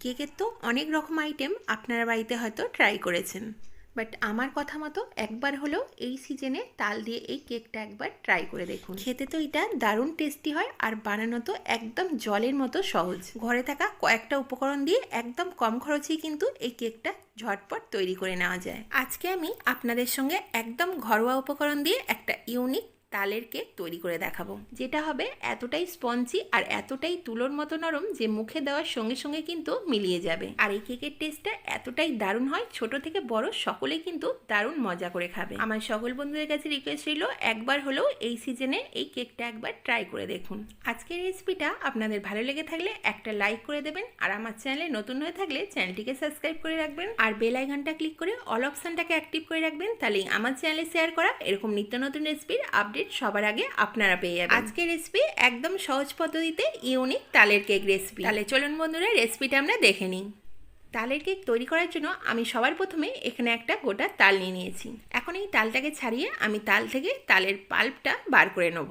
কেকের তো অনেক রকম আইটেম আপনারা বাড়িতে হয়তো ট্রাই করেছেন। বাট আমার কথা মতো একবার হলেও এই সিজনে তাল দিয়ে এই কেকটা একবার ট্রাই করে দেখুন। খেতে তো এটা দারুণ টেস্টি হয় আর বানানো তো একদম জলের মতো সহজ। ঘরে থাকা কয়েকটা উপকরণ দিয়ে একদম কম খরচেই কিন্তু এই কেকটা ঝটপট তৈরি করে নেওয়া যায়। আজকে আমি আপনাদের সঙ্গে একদম ঘরোয়া উপকরণ দিয়ে একটা ইউনিক তালের কেক তৈরি করে দেখাবো। যেটা হবে এতটাই স্পঞ্জি আর এতটাই তুলোর মতো নরম যে মুখে দেওয়ার সঙ্গে সঙ্গে কিন্তু মিলিয়ে যাবে। আর এই কেকের টেস্টটা এতটাই দারুণ হয়, ছোট থেকে বড় সকলে কিন্তু দারুণ মজা করে খাবে। আমার সকল বন্ধুদের কাছে রিকোয়েস্ট রইল, একবার হলেও এই সিজনে এই কেকটা একবার ট্রাই করে দেখুন। আজকের রেসিপিটা আপনাদের ভালো লেগে থাকলে একটা লাইক করে দেবেন আর আমার চ্যানেলে নতুন হয়ে থাকলে চ্যানেলটিকে সাবস্ক্রাইব করে রাখবেন। আর বেল আইকনটা ক্লিক করে অল অপশনটাকে অ্যাক্টিভ করে রাখবেন, তাহলেই আমার চ্যানেলে শেয়ার করা এরকম নিত্য নতুন রেসিপির আপডেট সবার আগে আপনারা পেয়ে যাবেন। আজকের রেসিপি একদম সহজ পদ্ধতিতে ইউনিক তালের কেক রেসিপি তাহলে চলুন বন্ধুরা রেসিপিটা আমরা দেখে নিই। তালের কেক তৈরি করার জন্য আমি সবার প্রথমে এখানে একটা গোটা তাল নিয়ে নিয়েছি। এখন এই তালটাকে ছাড়িয়ে আমি তাল থেকে তালের পাল্পটা বার করে নেব।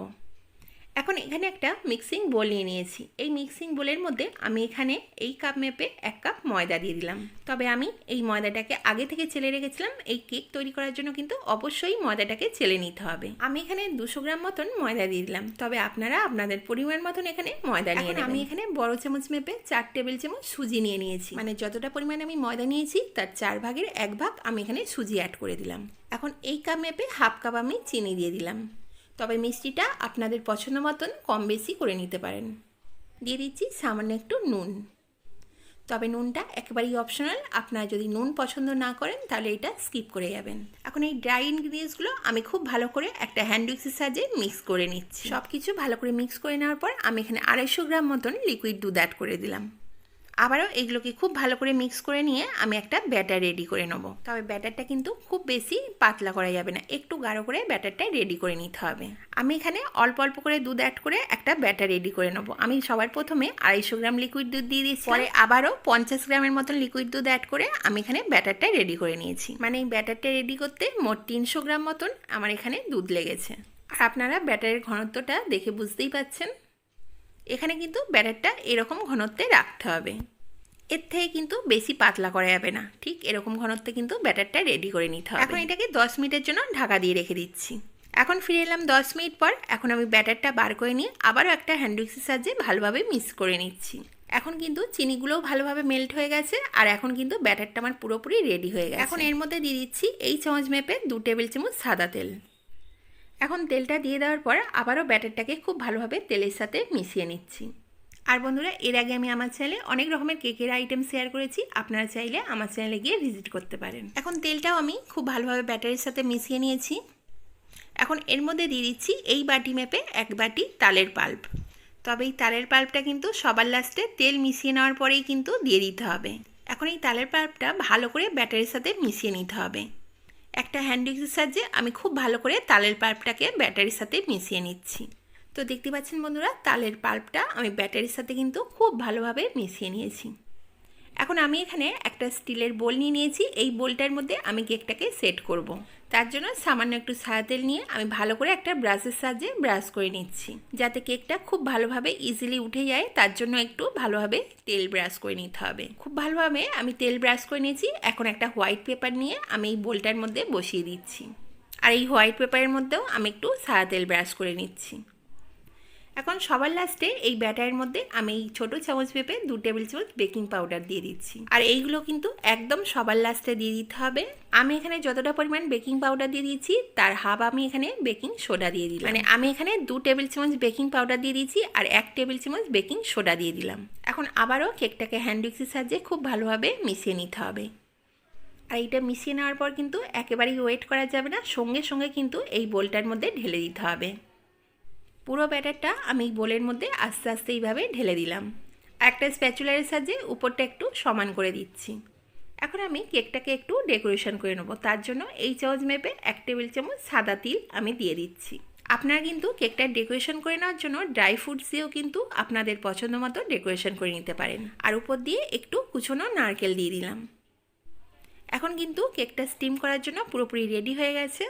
এখন এখানে একটা মিক্সিং বোল নিয়ে নিয়েছি। এই মিক্সিং বোলের মধ্যে আমি এখানে এই কাপ মেপে এক কাপ ময়দা দিয়ে দিলাম। তবে আমি এই ময়দাটাকে আগে থেকে চেলে রেখেছিলাম। এই কেক তৈরি করার জন্য কিন্তু অবশ্যই ময়দাটাকে চেলে নিতে হবে। আমি এখানে দুশো গ্রাম মতন ময়দা দিয়ে দিলাম। তবে আপনারা আপনাদের পরিমাণ মতন এখানে ময়দা নিয়ে আমি এখানে বড় চামচ মেপে চার টেবিল চামচ সুজি নিয়ে নিয়েছি। মানে যতটা পরিমাণে আমি ময়দা নিয়েছি তার চার ভাগের এক ভাগ আমি এখানে সুজি অ্যাড করে দিলাম। এখন এই কাপ মেপে হাফ কাপ আমি চিনি দিয়ে দিলাম। তবে মিষ্টিটা আপনাদের পছন্দ মতন কম বেশি করে নিতে পারেন। দিয়ে দিচ্ছি সামান্য একটু নুন। তবে নুনটা একেবারেই অপশনাল আপনারা যদি নুন পছন্দ না করেন, তাহলে এটা স্কিপ করে যাবেন। এখন এই ড্রাই ইনগ্রিডিয়েন্টসগুলো আমি খুব ভালো করে একটা হ্যান্ড উইক্সের সাহায্যে মিক্স করে নিচ্ছি। সব কিছু ভালো করে মিক্স করে নেওয়ার পর আমি এখানে আড়াইশো গ্রাম মতন লিকুইড দুধ অ্যাড করে দিলাম। আবারও এগুলোকে খুব ভালো করে মিক্স করে নিয়ে আমি একটা ব্যাটার রেডি করে নেব। তবে ব্যাটারটা কিন্তু খুব বেশি পাতলা করা যাবে না একটু গাঢ় করে ব্যাটারটা রেডি করে নিতে হবে। আমি এখানে অল্প অল্প করে দুধ অ্যাড করে একটা ব্যাটার রেডি করে নেব। আমি সবার প্রথমে আড়াইশো গ্রাম লিকুইড দুধ দিয়ে দিয়েছি। পরে আবারও পঞ্চাশ গ্রামের মতন লিকুইড দুধ অ্যাড করে আমি এখানে ব্যাটারটা রেডি করে নিয়েছি। মানে এই ব্যাটারটা রেডি করতে মোট তিনশো গ্রাম মতন আমার এখানে দুধ লেগেছে। আর আপনারা ব্যাটারের ঘনত্বটা দেখে বুঝতেই পাচ্ছেন। এখানে কিন্তু ব্যাটারটা এরকম ঘনত্বে রাখতে হবে। এর থেকে কিন্তু বেশি পাতলা করা যাবে না। ঠিক এরকম ঘনত্বে কিন্তু ব্যাটারটা রেডি করে নিতে হবে। এখন এটাকে দশ মিনিটের জন্য ঢাকা দিয়ে রেখে দিচ্ছি। এখন ফিরে এলাম দশ মিনিট পর। এখন আমি ব্যাটারটা বার করে নিয়ে আবারও একটা হ্যান্ডউইক্সের সাহায্যে ভালোভাবে মিক্স করে নিচ্ছি। এখন কিন্তু চিনিগুলোও ভালোভাবে মেল্ট হয়ে গেছে আর এখন কিন্তু ব্যাটারটা আমার পুরোপুরি রেডি হয়ে গেছে। এখন এর মধ্যে দিয়ে দিচ্ছি এই চামচ মেপে দু টেবিল চামচ সাদা তেল। এখন তেলটা দিয়ে দেওয়ার পর আবারও ব্যাটারটাকে খুব ভালোভাবে তেলের সাথে মিশিয়ে নিচ্ছি। আর বন্ধুরা, এর আগে আমি আমার চ্যানেলে অনেক রকমের কেকের আইটেম শেয়ার করেছি। আপনারা চাইলে আমার চ্যানেলে গিয়ে ভিজিট করতে পারেন। এখন তেলটাও আমি খুব ভালোভাবে ব্যাটারির সাথে মিশিয়ে নিয়েছি। এখন এর মধ্যে দিয়ে দিচ্ছি এই বাটি মেপে এক বাটি তালের পাল্প তবে এই তালের পাল্পটা কিন্তু সবার লাস্টে তেল মিশিয়ে নেওয়ার পরেই কিন্তু দিয়ে দিতে হবে। এখন এই তালের পাল্পটা ভালো করে ব্যাটারির সাথে মিশিয়ে নিতে হবে। একটা হ্যান্ড সাহায্যে আমি খুব ভালো করে তালের পাল্পটাকে ব্যাটারির সাথে মিশিয়ে নিচ্ছি। তো দেখতে পাচ্ছেন বন্ধুরা, তালের পাল্পটা আমি ব্যাটারির সাথে কিন্তু খুব ভালোভাবে মিশিয়ে নিয়েছি। এখন আমি এখানে একটা স্টিলের বোল নিয়ে নিয়েছি, এই বোলটার মধ্যে আমি কেকটাকে সেট করব। তার জন্য সামান্য একটু সাদা তেল নিয়ে আমি ভালো করে একটা ব্রাশের সাহায্যে ব্রাশ করে নিচ্ছি, যাতে কেকটা খুব ভালোভাবে ইজিলি উঠে যায়, তার জন্য একটু ভালোভাবে তেল ব্রাশ করে নিতে হবে। খুব ভালোভাবে আমি তেল ব্রাশ করে নিয়েছি, এখন একটা হোয়াইট পেপার নিয়ে আমি এই বোলটার মধ্যে বসিয়ে দিচ্ছি। আর এই হোয়াইট পেপারের মধ্যেও আমি একটু সাদা তেল ব্রাশ করে নিচ্ছি। এখন সবার লাস্টে এই ব্যাটারের মধ্যে আমি এই ছোটো চামচ পেঁপে দু টেবিল চামচ বেকিং পাউডার দিয়ে দিচ্ছি। আর এইগুলো কিন্তু একদম সবার লাস্টে দিয়ে দিতে হবে। আমি এখানে যতটা পরিমাণ বেকিং পাউডার দিয়ে দিয়েছি, তার হাফ আমি এখানে বেকিং সোডা দিয়ে দিলাম। মানে আমি এখানে দু টেবিল চামচ বেকিং পাউডার দিয়ে দিয়েছি আর এক টেবিল চামচ বেকিং সোডা দিয়ে দিলাম। এখন আবারও কেকটাকে হ্যান্ড উইক্সের সাহায্যে খুব ভালোভাবে মিশিয়ে নিতে হবে। আর এইটা মিশিয়ে নেওয়ার পর কিন্তু একেবারেই ওয়েট করা যাবে না, সঙ্গে সঙ্গে কিন্তু এই বোলটার মধ্যে ঢেলে দিতে হবে। পুরো ব্যাটারটা আমি বোলের মধ্যে আস্তে আস্তে এইভাবে ঢেলে দিলাম। একটা স্প্যাচুলারের সাহায্যে উপরটা একটু সমান করে দিচ্ছি। এখন আমি কেকটাকে একটু ডেকোরেশন করে নেব। তার জন্য এই চামচ মেপে এক টেবিল চামচ সাদা তিল আমি দিয়ে দিচ্ছি। আপনারা কিন্তু কেকটা ডেকোরেশন করে নেওয়ার জন্য ড্রাই ফ্রুটস দিয়েও কিন্তু আপনাদের পছন্দ মতো ডেকোরেশন করে নিতে পারেন। আর উপর দিয়ে একটু কুচনো নারকেল দিয়ে দিলাম। এখন কিন্তু কেকটা স্টিম করার জন্য পুরোপুরি রেডি হয়ে গেছে।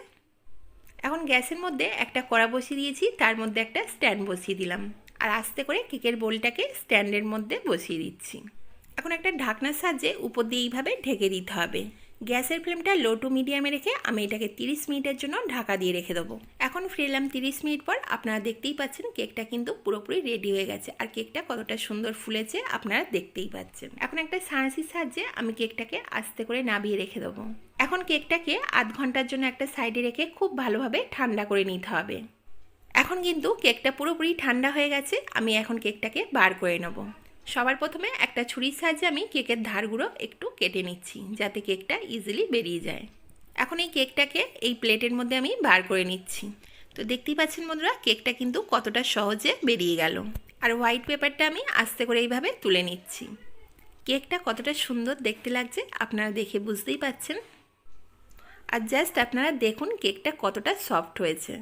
এখন গ্যাসের মধ্যে একটা কড়া বসিয়ে দিয়েছি, তার মধ্যে একটা স্ট্যান্ড বসিয়ে দিলাম। আর আস্তে করে কেকের বোলটাকে স্ট্যান্ডের মধ্যে বসিয়ে দিচ্ছি। এখন একটা ঢাকনার সাহায্যে উপর দিয়ে এইভাবে ঢেকে দিতে হবে। গ্যাসের ফ্লেমটা লো টু মিডিয়ামে রেখে আমি এটাকে তিরিশ মিনিটের জন্য ঢাকা দিয়ে রেখে দেবো। এখন ফিরলাম তিরিশ মিনিট পর আপনারা দেখতেই পাচ্ছেন কেকটা কিন্তু পুরোপুরি রেডি হয়ে গেছে। আর কেকটা কতটা সুন্দর ফুলেছে আপনারা দেখতেই পাচ্ছেন। এখন একটা সাঁড়াশির সাহায্যে আমি কেকটাকে আস্তে করে নাবিয়ে রেখে দেবো। এখন কেকটাকে আধ ঘণ্টার জন্য একটা সাইডে রেখে খুব ভালোভাবে ঠান্ডা করে নিতে হবে। এখন কিন্তু কেকটা পুরোপুরি ঠান্ডা হয়ে গেছে, আমি এখন কেকটাকে বার করে নেব। সবার প্রথমে একটা ছুরির সাহায্যে আমি কেকের ধারগুলো একটু কেটে নিচ্ছি, যাতে কেকটা ইজিলি বেরিয়ে যায়। এখন এই কেকটাকে এই প্লেটের মধ্যে আমি বার করে নিচ্ছি। তো দেখতেই পাচ্ছেন বন্ধুরা, কেকটা কিন্তু কতটা সহজে বেরিয়ে গেল। আর হোয়াইট পেপারটা আমি আস্তে করে এইভাবে তুলে নিচ্ছি। কেকটা কতটা সুন্দর দেখতে লাগছে, আপনারা দেখে বুঝতেই পাচ্ছেন। আর জাস্ট আপনারা দেখুন কেকটা কতটা সফট হয়েছে।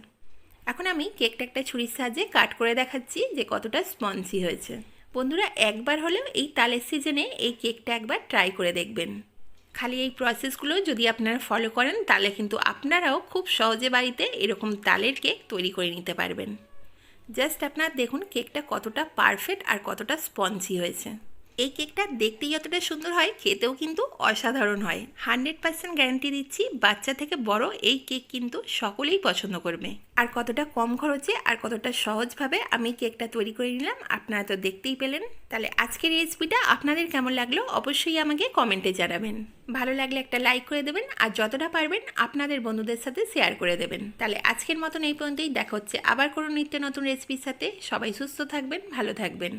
এখন আমি কেকটা একটা ছুরির সাহায্যে কাট করে দেখাচ্ছি যে কতটা স্পঞ্জি হয়েছে। বন্ধুরা, একবার হলেও এই তালের সিজনে এই কেকটা একবার ট্রাই করে দেখবেন। খালি এই প্রসেসগুলো যদি আপনারা ফলো করেন, তাহলে কিন্তু আপনারাও খুব সহজে বাড়িতে এরকম তালের কেক তৈরি করে নিতে পারবেন। জাস্ট আপনারা দেখুন কেকটা কতটা পারফেক্ট আর কতটা স্পঞ্জি হয়েছে। এই কেকটা দেখতেই যতটা সুন্দর হয়, খেতেও কিন্তু অসাধারণ হয়। হান্ড্রেড পার্সেন্ট গ্যারান্টি দিচ্ছি, বাচ্চা থেকে বড় এই কেক কিন্তু সকলেই পছন্দ করবে। আর কতটা কম খরচে আর কতটা সহজভাবে আমি কেকটা তৈরি করে নিলাম, আপনারা তো দেখতেই পেলেন। তাহলে আজকের রেসিপিটা আপনাদের কেমন লাগল, অবশ্যই আমাকে কমেন্টে জানাবেন। ভালো লাগলে একটা লাইক করে দেবেন, আর যতটা পারবেন আপনাদের বন্ধুদের সাথে শেয়ার করে দেবেন। তাহলে আজকের মতন এই পর্যন্তই, দেখা হচ্ছে আবার কোনো নিত্য নতুন রেসিপির সাথে। সবাই সুস্থ থাকবেন, ভালো থাকবেন।